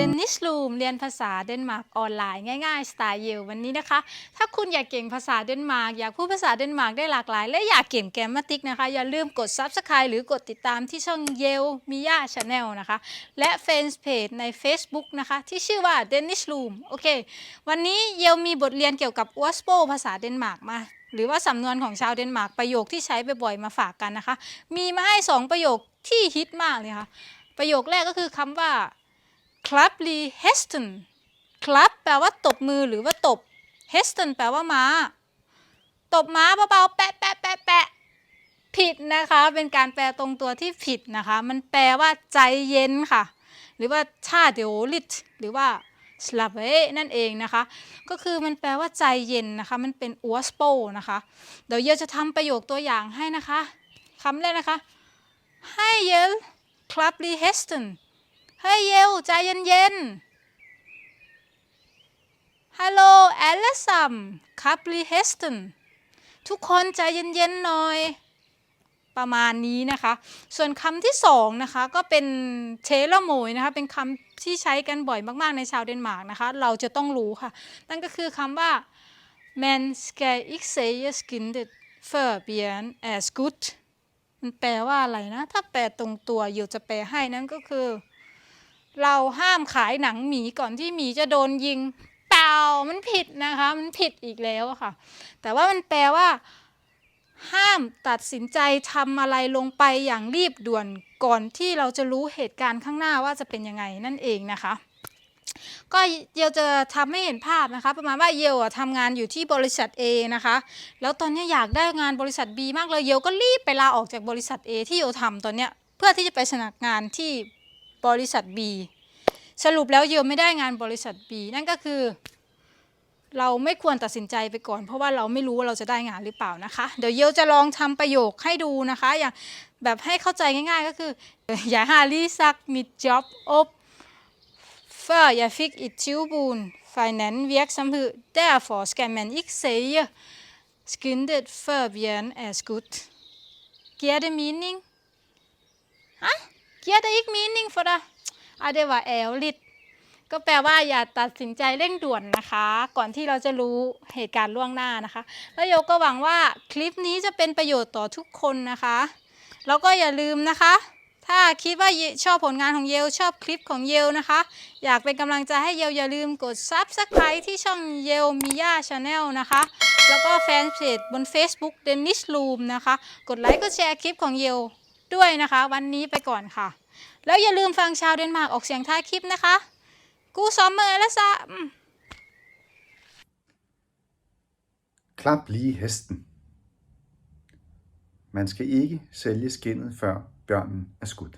ดนนิสลูมเรียนภาษาเดนมาร์กออนไลน์ง่ายๆ สไตล์เยลวันนี้นะคะ ถ้าคุณอยากเก่งภาษาเดนมาร์กอยากพูดภาษาเดนมาร์กได้หลากหลาย และอยากเก่งแกรมมาติกนะคะ อย่าลืมกด Subscribe หรือกดติดตามที่ช่องเยลมิยาชาแนลนะคะ และเฟนเพจใน Facebook นะคะ ที่ชื่อว่าเดนิสลูมโอเค วันนี้เยลมีบทเรียนเกี่ยวกับวอสโปภาษาเดนมาร์กมาหรือว่าสำนวนของชาวเดนมาร์กประโยคที่ใช้บ่อยๆมาฝากกันนะคะ มีมาให้สองประโยคที่ฮิตมากเลยค่ะ ประโยคแรกก็คือคำว่า club l e heston club แปลว่าตบมือหรือว่าตบ heston แปลว่าม้า ตบม้าเบาๆแปะแปะแปะแปะผิดนะคะ เป็นการแปลตรงตัวที่ผิดนะคะ มันแปลว่าใจเย็นค่ะ หรือว่าชาเดโอลิตหรือว่าสลาเวนั่นเองนะคะ ก็คือมันแปลว่าใจเย็นนะคะ มันเป็นอัวสโปนะคะ เดี๋ยวเยลจะทำประโยคตัวอย่างให้นะคะคำแรกนะคะให้เยลคลับลีเฮสตัน ให้เยลใจเย็นๆฮัลโหลแอลซัมคลับลีเฮสตันทุกคนใจเย็นๆหน่อยประมาณนี้นะคะ ส่วนคำที่สองนะคะก็เป็นเชลโมยนะคะเป็นคำที่ใช้กันบ่อยมากๆในชาวเดนมาร์กนะคะ เราจะต้องรู้ค่ะ นั่นก็คือคำว่า man skal ikke sige skindet før bjørn er skudt มันแปลว่าอะไรนะ ถ้าแปลตรงตัวอยู่จะแปลให้นั่นก็คือ เราห้ามขายหนังหมีก่อนที่หมีจะโดนยิงเปล่ามันผิดนะคะ มันผิดอีกแล้วค่ะ แต่ว่ามันแปลว่า ห้ามตัดสินใจทำอะไรลงไปอย่างรีบด่วนก่อนที่เราจะรู้เหตุการณ์ข้างหน้าว่าจะเป็นยังไงนั่นเองนะคะ ก็เยลจะทำให้เห็นภาพนะคะ ประมาณว่าเยลอะทำงานอยู่ที่บริษัท A นะคะ แล้วตอนนี้อยากได้งานบริษัท B มากเลยเยลก็รีบไปลาออกจากบริษัท A ที่เยลทำตอนเนี้ยเพื่อที่จะไปสมัครงานที่ บริษัท B สรุปแล้วเยลไม่ได้งานบริษัท B นั่นก็คือ เราไม่ควรตัดสินใจไปก่อน เพราะว่าเราไม่รู้ว่าเราจะได้งานหรือเปล่านะคะ เดี๋ยวเยลจะลองทำประโยคให้ดูนะคะ อย่างแบบให้เข้าใจง่ายๆ ก็คืออย่าหาลีซักมิดจ็อบอบ før jeg fik et tilbud fra en anden virksomhed. Derfor skal man ikke sige skyndet før bjørn er skudt. Giver det mening? Hả? Giver det ikke mening for dig? Ej, det var ærgerligt. ก็แปลว่าอย่าตัดสินใจเร่งด่วนนะคะ ก่อนที่เราจะรู้เหตุการณ์ล่วงหน้านะคะ แล้วโยก็หวังว่าคลิปนี้จะเป็นประโยชน์ต่อทุกคนนะคะ แล้วก็อย่าลืมนะคะ ถ้าคิดว่าชอบผลงานของเยลชอบคลิปของเยลนะคะ อยากเป็นกำลังใจให้เยลอย่าลืมกด Subscribe ที่ช่องเยลมิยาชาแนลนะคะ แล้วก็แฟนเพจบน Facebook Dennis Room นะคะ กดไลค์กดแชร์คลิปของเยล ด้วยนะคะ วันนี้ไปก่อนค่ะ แล้วอย่าลืมฟังชาวเดนมาร์กออกเสียงท้ายคลิปนะคะ กูซอมเมอร์และซะ Klap lige hesten. Man skal ikke sælge skinnet, før bjørnen er skudt.